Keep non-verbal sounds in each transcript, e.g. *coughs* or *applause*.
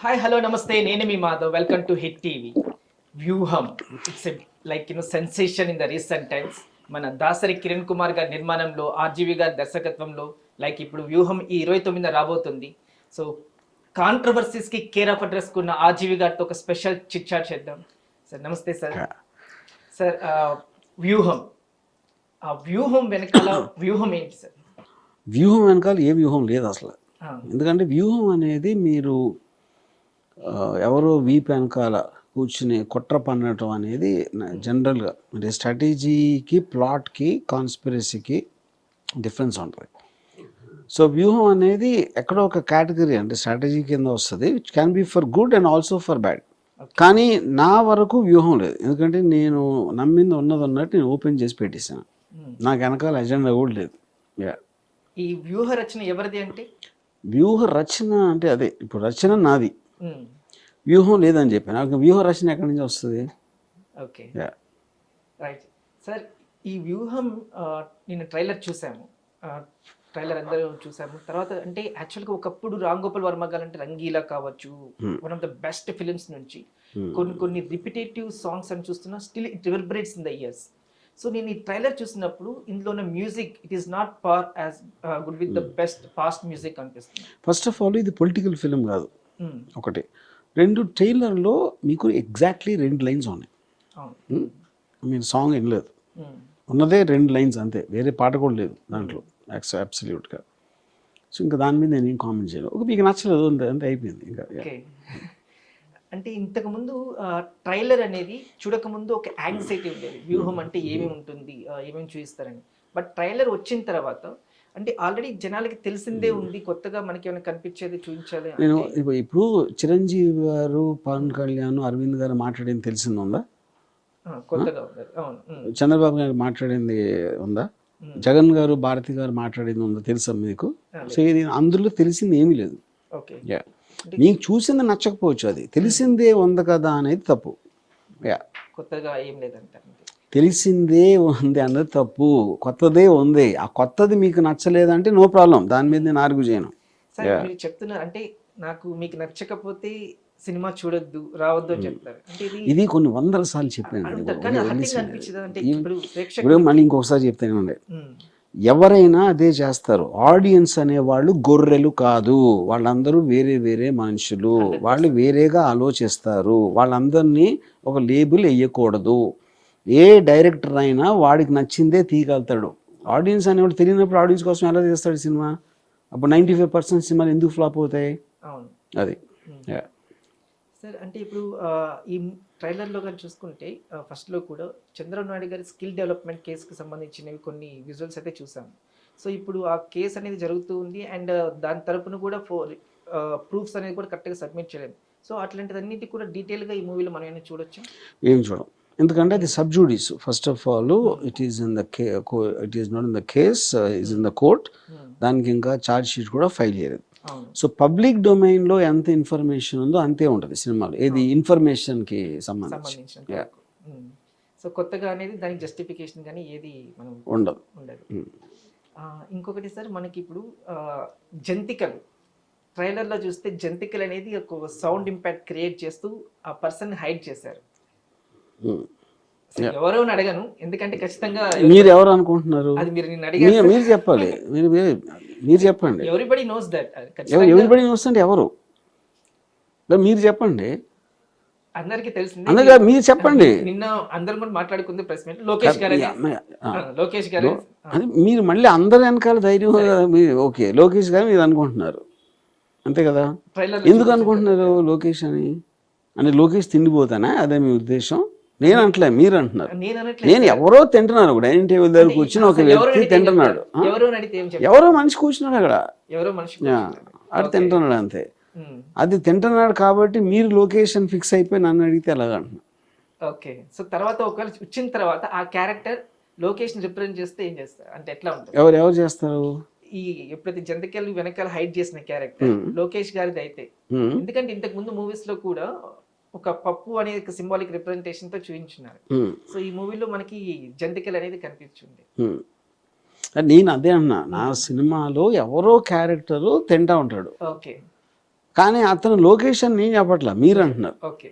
Hi hello నమస్తే. నేను మీ Madhav. Welcome to hit TV Vyuham. It's like you know sensation in the recent times మన దాసరి కిరణ్ కుమార్ గారి నిర్మాణంలో RGV గారి దర్శకత్వంలో లైక్ ఇప్పుడు వ్యూహం ఈ ఇరవై తొమ్మిదిన రాబోతుంది. సో కాంట్రవర్సీస్కి కేర్ ఆఫ్ అడ్రస్ కున్న ఆర్జీవి గారితో ఒక స్పెషల్ చిట్ చాట్ చేద్దాం. సార్ నమస్తే సార్ సార్ ఆ, వ్యూహం. ఆ వ్యూహం వెనకాల *coughs* వ్యూహం ఏంటి సార్ వ్యూహం వెనకాల ఏ వ్యూహం లేదు అసలు. ఎందుకంటే వ్యూహం అనేది మీరు ఎవరో వీప్ వెనకాల కూర్చుని కుట్ర పన్నటం అనేది జనరల్గా అంటే స్ట్రాటజీకి ప్లాట్కి కాన్స్పిరసీకి డిఫరెన్స్ ఉంటుంది. సో వ్యూహం అనేది ఎక్కడో ఒక కేటగిరీ అంటే స్ట్రాటజీ కింద వస్తుంది which can be for good and also for bad కానీ నా వరకు వ్యూహం లేదు. ఎందుకంటే నేను నమ్మింది ఉన్నది ఉన్నట్టు నేను ఓపెన్ చేసి పెట్టేశాను. Hmm. నాకు వెనకాల ఎజెండా కూడా లేదు. యా ఈ వ్యూహ రచన ఎవరిది అంటే వ్యూహ రచన అంటే అదే. ఇప్పుడు రచన నాది. వ్యూహం లేదని చెప్పాను. నాకు వ్యూహ రచన ఎక్కడి నుంచి వస్తుంది? ఓకే. రైట్ సార్ ఈ వ్యూహం నేను ట్రైలర్ చూసాము ట్రైలర్ అందరూ చూసాము తర్వాత అంటే యాక్చువల్గా ఒకప్పుడు రామ్ గోపాల్ వర్మ గారు అంటే రంగీలా కావచ్చు. One of the best films నుంచి. Hmm. కొన్ని కొన్ని రిపిటేటివ్ సాంగ్స్ అని చూస్తున్నా still it reverberates in the ears so నేను ఈ ట్రైలర్ చూసినప్పుడు ఇందులో ఉన్న music it is not par as good with the best fast music అనిపిస్తుంది. ఫస్ట్ ఆఫ్ ఆల్ ఇది పొలిటికల్ ఫిలిం కాదు. Hmm, ఒకటి. రెండు ట్రైలర్లో మీకు ఎగ్జాక్ట్లీ రెండు లైన్స్ ఉన్నాయి. మీరు సాంగ్ వినలేదు. Hmm, ఉన్నదే రెండు లైన్స్ అంతే. వేరే పాట కూడా లేదు దాంట్లో. అబ్సల్యూట్గా సో ఇంకా దాని మీద నేను ఏం కామెంట్ చేయను. ఒక మీకు నచ్చలేదు అంతే అయిపోయింది ఇంకా. అంటే ఇంతకు ముందు ట్రైలర్ అనేది చూడకముందు ఒక యాంగ్జైటీ ఉండేది. వ్యూహం అంటే ఏమేమి ఉంటుంది ఏమేమి చూపిస్తారని. బట్ ట్రైలర్ వచ్చిన తర్వాత అంటే ఆల్రెడీ జనాలకి తెలిసిందే ఉంది కొత్తగా మనకి ఏమైనా కనిపించేది చూపించాలి నేను ఇప్పుడు చిరంజీవి గారు పవన్ కళ్యాణ్ అరవింద్ గారు మాట్లాడింది తెలిసింది ఉందా? కొత్తగా ఉంది. అవును. ఉమ్, చంద్రబాబు గారు మాట్లాడింది ఉందా? జగన్ గారు భారతి గారు మాట్లాడింది ఉందా తెలుసా మీకు? సో ఇది అందులో తెలిసింది ఏమీ లేదు. ఓకే. యా. మీకు చూసింది నచ్చకపోవచ్చు అది. తెలిసిందే ఉంది కదా అనేది తప్పు. యా. కొత్తగా ఏం లేదంటారు. తెలిసిందే ఉంది అన్నది తప్పు. కొత్తదే ఉంది. ఆ కొత్తది మీకు నచ్చలేదంటే నో ప్రాబ్లం. దాని మీద నేను ఆర్గ్యూ చేయను. సార్ మీరు చెప్తున్నారు. అంటే నాకు మీకు నచ్చకపోతే సినిమా చూడొద్దు రావద్దు అని చెప్తారు. అంటే ఇది కొన్ని వందల సార్లు చెప్పాను మళ్ళీ ఇంకొకసారి చెప్తానండి ఉమ్, ఎవరైనా అదే చేస్తారు. ఆడియన్స్ అనేవాళ్ళు గొర్రెలు కాదు. వాళ్ళందరూ వేరే వేరే మనుషులు. వాళ్ళు వేరేగా ఆలోచిస్తారు. వాళ్ళందరినీ ఒక లేబుల్ వేయకూడదు. ఏ డైరెక్టర్ అయినా వాడికి నచ్చిందే తీయగలుగుతాడు. ఆడియన్స్ అనేవాడు తెలియనప్పుడు ఆడియన్స్ కోసం ఎలా చేస్తాడు సినిమా? అప్పుడు నైంటీ ఫైవ్ పర్సెంట్ సినిమాలు ఎందుకు ఫ్లాప్ అవుతాయి? అవును. అది. సార్ అంటే ఇప్పుడు ఈ ట్రైలర్లో కానీ చూసుకుంటే ఫస్ట్లో కూడా చంద్రబాబు నాయుడు గారి స్కిల్ డెవలప్మెంట్ కేసుకి సంబంధించినవి కొన్ని విజువల్స్ అయితే చూసాము సో ఇప్పుడు ఆ కేసు అనేది జరుగుతూ ఉంది అండ్ దాని తరపున కూడా ఫో ప్రూఫ్స్ అనేది కూడా కరెక్ట్గా సబ్మిట్ చేయలేదు. సో అట్లాంటిదన్నిటి కూడా డీటెయిల్గా ఈ మూవీలో మనం ఏమైనా చూడొచ్చు? ఏం చూడం. ఎందుకంటే అది sub judice first of all it is in the K it is not in the case is in the court దానికి ఇంకా ఛార్జ్ షీట్ కూడా ఫైల్ చేయలేదు. సో పబ్లిక్ డొమైన్లో ఎంత ఇన్ఫర్మేషన్ ఉందో అంతే ఉంటుంది సినిమాలో. ఏది ఇన్ఫర్మేషన్కి సంబంధించి. సో కొత్తగా అనేది దానికి జస్టిఫికేషన్ కానీ ఏది మనం ఉండదు. ఉండదు. ఆ, ఇంకొకటి సార్ మనకి ఇప్పుడు జంతికలు. ట్రైలర్లో చూస్తే జంతికలు అనేది ఒక సౌండ్ ఇంపాక్ట్ క్రియేట్ చేస్తూ ఆ పర్సన్ హైడ్ చేశారు. ఎవరో అడగను. ఎందుకంటే ఖచ్చితంగా మీరు ఎవరు అనుకుంటున్నారు? మీరు చెప్పాలి. మీరు మీరు- చెప్పండి. ఎవ్రీబడి నోస్ దట్ ఎవరు ఎవరిబడి వస్తుంటే ఎవరు? లే, మీరు చెప్పండి. అందరికీ తెలిసింది. అందుకే మీరు చెప్పండి. నిన్న అందరం కూడా మాట్లాడుకుంది ప్రెస్ మీట్. లోకేష్ గారు లోకేష్ గారు అది మీరు మళ్ళీ అందరి వెనకాల ధైర్యం ఓకే లోకేష్ గారు మీరు అనుకుంటున్నారు. అంతే కదా? ఎందుకు అనుకుంటున్నారు లోకేష్ అని? అంటే లోకేష్ తిండిపోతానా? అదే మీ ఉద్దేశం. నేను అంటలే మీరు అంటున్నారు నేను ఎవరో తింటున్నాను డైనింగ్ టేబుల్ దగ్గర కూర్చుని ఒక వ్యక్తి తింటున్నాడు? ఎవరు మనిషి కూర్చున్నాడు అక్కడ. ఆడు తింటున్నాడు అంతే. అది తింటున్నాడు కాబట్టి మీరు లొకేషన్ ఫిక్స్ అయిపోయి నన్ను అడిగితే ఎలాగ అంటున్నా ఓకే. సో తర్వాత ఒకవేళ వచ్చిన తర్వాత ఆ క్యారెక్టర్ లోకేష్ రిప్రజెంట్ చేస్తే ఏం చేస్తారు? అంటే ఎట్లా ఉంటుంది? ఎవరు ఎవరు చేస్తారు? ఈ ఎప్పుడైతే జంతికలు వెనకాల హైడ్ చేసిన క్యారెక్టర్ లోకేష్ గారిది అయితే ఎందుకంటే ఇంతకు ముందు మూవీస్లో కూడా ఒక పప్పు అనే సింబాలిక్ రిప్రజెంటేషన్తో చూపించున్నారు సో ఈ మూవీలో మనకి జంతికలు అనేది కనిపించింది నేను అదే అన్నా నా సినిమాలో ఎవరో క్యారెక్టరు తింటా ఉంటాడు. ఓకే. కానీ అతను లొకేషన్ నేను చెప్పట్లా మీరు అంటున్నారు. ఓకే.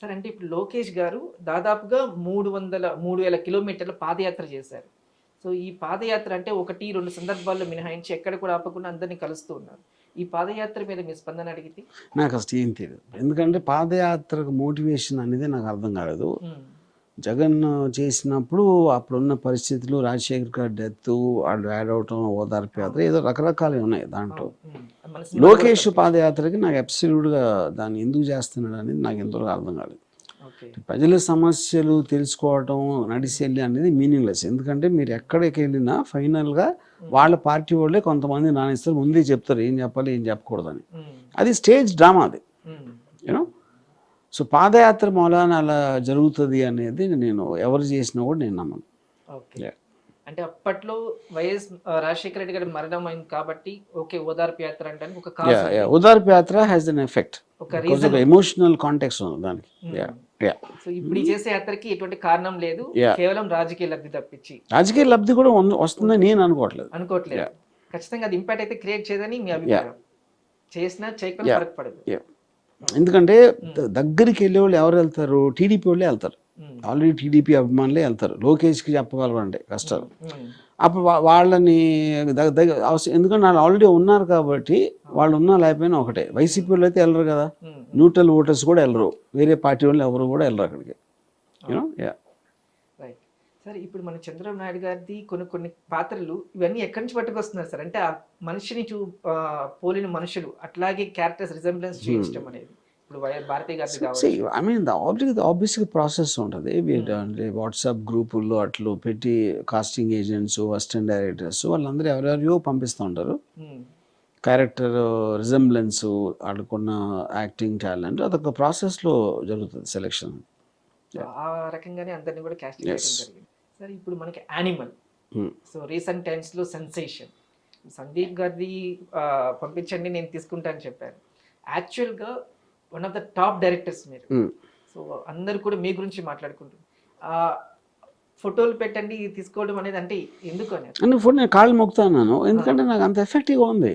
సార్ అంటే ఇప్పుడు లోకేష్ గారు దాదాపుగా మూడు వందల మూడు వేల కిలోమీటర్ల పాదయాత్ర చేశారు. సో ఈ పాదయాత్ర అంటే ఒకటి రెండు సందర్భాల్లో మినహాయించి ఎక్కడ కూడా ఆపకుండా అందరినీ కలుస్తూ ఉన్నారు. ఈ పాదయాత్ర మీద మీ స్పందన అడిగితే? నాకు అసలు ఏం తెలియదు ఎందుకంటే పాదయాత్రకు మోటివేషన్ అనేది నాకు అర్థం కాలేదు. జగన్ చేసినప్పుడు అప్పుడున్న పరిస్థితులు రాజశేఖర్ గారి డెత్ వాళ్ళు యాడ్ అవటం ఓదార్పు యాత్ర ఏదో రకరకాలు ఉన్నాయి దాంట్లో. లోకేష్ పాదయాత్రకి నాకు అబ్సల్యూట్గా దాన్ని ఎందుకు చేస్తున్నాడు అనేది నాకు ఎంతవరకు అర్థం కాలేదు. ప్రజల సమస్యలు తెలుసుకోవటం నడిచెళ్ళి అనేది మీనింగ్లెస్ ఎందుకంటే మీరు ఎక్కడికి వెళ్ళినా ఫైనల్గా వాళ్ళ పార్టీ వాళ్ళే కొంతమంది నానేస్తారు ముందే చెప్తారు ఏం చెప్పాలి ఏం చెప్పకూడదని. ఉమ్, అది స్టేజ్ డ్రామా అది. యూనో సో పాదయాత్ర మూలాన అలా జరుగుతుంది అనేది నేను ఎవరు చేసినా కూడా నేను నమ్మను. అంటే అప్పట్లో వైఎస్ రాజశేఖర రెడ్డి గారి మరణం అయింది కాబట్టి ఓకే ఓదార్పు యాత్ర అంటే ఒక ఉదార్పు యాత్ర has an effect emotional context ఉంది దానికి. సో ఇప్పుడు చేసే యాత్రకి ఎటువంటి కారణం లేదు. కేవలం రాజకీయ లబ్ధి తప్పించి. రాజకీయ లబ్ధి కూడా వస్తుందని నేను అనుకోవట్లేదు. అనుకోవట్లేదు. ఖచ్చితంగా అది ఇంపాక్ట్ అయితే క్రియేట్ చేయదని మీ అభిప్రాయం. చేసినా Yeah. ఫరక్ పడదు. ఎందుకంటే ద- దగ్గరికి వెళ్ళే వాళ్ళు ఎవరు వెళ్తారు? టీడీపీ వాళ్ళే వెళ్తారు. ఆల్రెడీ టీడీపీ అభిమానులే వెళ్తారు. లోకేష్కి చెప్పగలరండి కష్టాలు ఉమ్, అప్పుడు వాళ్ళని ఎందుకంటే వాళ్ళు ఆల్రెడీ ఉన్నారు కాబట్టి వాళ్ళు ఉన్నా లేకపోయినా ఒకటే. వైసీపీ వాళ్ళు అయితే వెళ్ళరు కదా. న్యూట్రల్ ఓటర్స్ కూడా వెళ్ళరు. వేరే పార్టీ వాళ్ళు ఎవరు కూడా వెళ్ళరు అక్కడికి. యా సార్ ఇప్పుడు మన చంద్రబాబు నాయుడు గారిది కొన్ని కొన్ని పాత్రలు ఇవన్నీ ఎక్కడి నుంచి పట్టుకొస్తున్నారు సార్ అంటే ఆ మనిషిని చూ పోలిన మనుషులు అట్లాగే క్యారెక్టర్స్ రిజెంబ్లెన్స్ Hmm. చూపించడం అనేది. ఐ మీన్ ఆబ్వియస్ ఆబ్వియస్గా ప్రాసెస్ ఉంటుంది. అంటే వాట్సాప్ గ్రూపుల్లో అట్లు పెట్టి కాస్టింగ్ ఏజెంట్స్ అసిస్టెంట్ డైరెక్టర్స్ వాళ్ళందరూ ఎవరెవరియో పంపిస్తూ ఉంటారు. ఉమ్, క్యారెక్టర్ రిజెంబ్లెన్స్ వాళ్ళకున్న యాక్టింగ్ టాలెంట్ అదొక ప్రాసెస్లో జరుగుతుంది సెలెక్షన్. ఆ రకంగానే అందరినీ కూడా క్యాస్ట్ జరిగింది. సార్ ఇప్పుడు మనకి యానిమల్. సో రీసెంట్ టైమ్స్లో సెన్సేషన్. సందీప్ గారిది పంపించండి నేను తీసుకుంటాను చెప్పారు. యాక్చువల్గా one of the top directors మీరు. సో అందరు కూడా మీ గురించి మాట్లాడుకుంటారు ఫోటోలు పెట్టండి ఇది తీసుకోవడం అనేది అంటే ఎందుకు అని ఫుడ్ నేను కాళ్ళు మొక్కుతున్నాను ఎందుకంటే నాకు అంత ఎఫెక్టివ్గా ఉంది.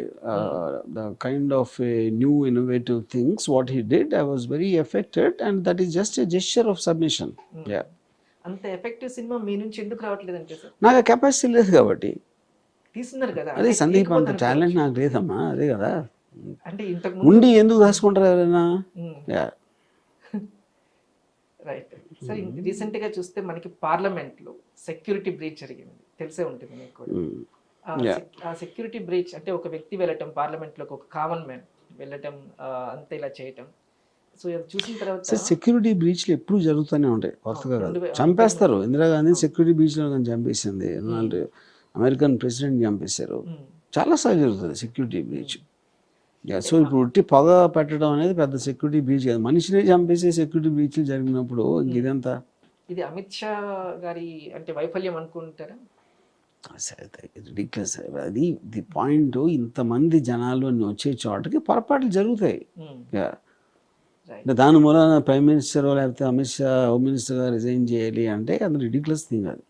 The kind of new innovative things what he did I was very affected and that is just a gesture of submission yeah అంత ఎఫెక్టివ్ సినిమా మీ నుంచి ఎందుకు రావట్లేదు అంటే సార్? నాకు కెపాసిటీ లేదు కాబట్టి. తీస్తున్నారు కదా. అదే సందీప్ అంత టాలెంట్ నాకు లేదమ్మా అదే కదా. అంటే ఉండి ఎందుకు దాచుకుంటారు ఎవరైనా? యా రైట్ *laughs* సార్ రీసెంట్గా చూస్తే మనకి పార్లమెంట్లో సెక్యూరిటీ బ్రీచ్ జరిగింది. తెలిసే ఉంటుంది మీకు కూడా. ఆ సెక్యూరిటీ బ్రీచ్ అంటే ఒక వ్యక్తి వెళ్ళటం పార్లమెంట్లోకి ఒక కామన్ మ్యాన్ వెళ్ళటం అంతే ఇలా చేయటం. సో చూసిన తర్వాత సెక్యూరిటీ బ్రీచ్లు ఎప్పుడు జరుగుతూనే ఉంటాయి. కొత్తగా కాదు. చంపేస్తారు. ఇందిరాగాంధీ సెక్యూరిటీ బ్రీచ్లో కానీ చంపేసింది. రొనాల్డ్ అమెరికన్ ప్రెసిడెంట్ చంపేశారు. చాలాసార్లు జరుగుతుంది సెక్యూరిటీ బ్రీచ్. సో ఇప్పుడు ఉట్టి పొగ పెట్టడం అనేది పెద్ద సెక్యూరిటీ బ్రీచ్ కాదు. మనిషినే చంపేసే సెక్యూరిటీ బ్రీచ్లు జరిగినప్పుడు ఇంక ఇదంతా? ఇది అమిత్ షా గారి అంటే వైఫల్యం అనుకుంటారా? రిడిక్లెస్ అది ది పాయింట్ ఇంతమంది జనాలు వచ్చే చోటకి పొరపాట్లు జరుగుతాయి. అంటే దాని మూలన ప్రైమ్ మినిస్టర్ లేకపోతే Amit Shah home minister resign చేయాలి అంటే అది రిడిక్లెస్ థింగ్ అది.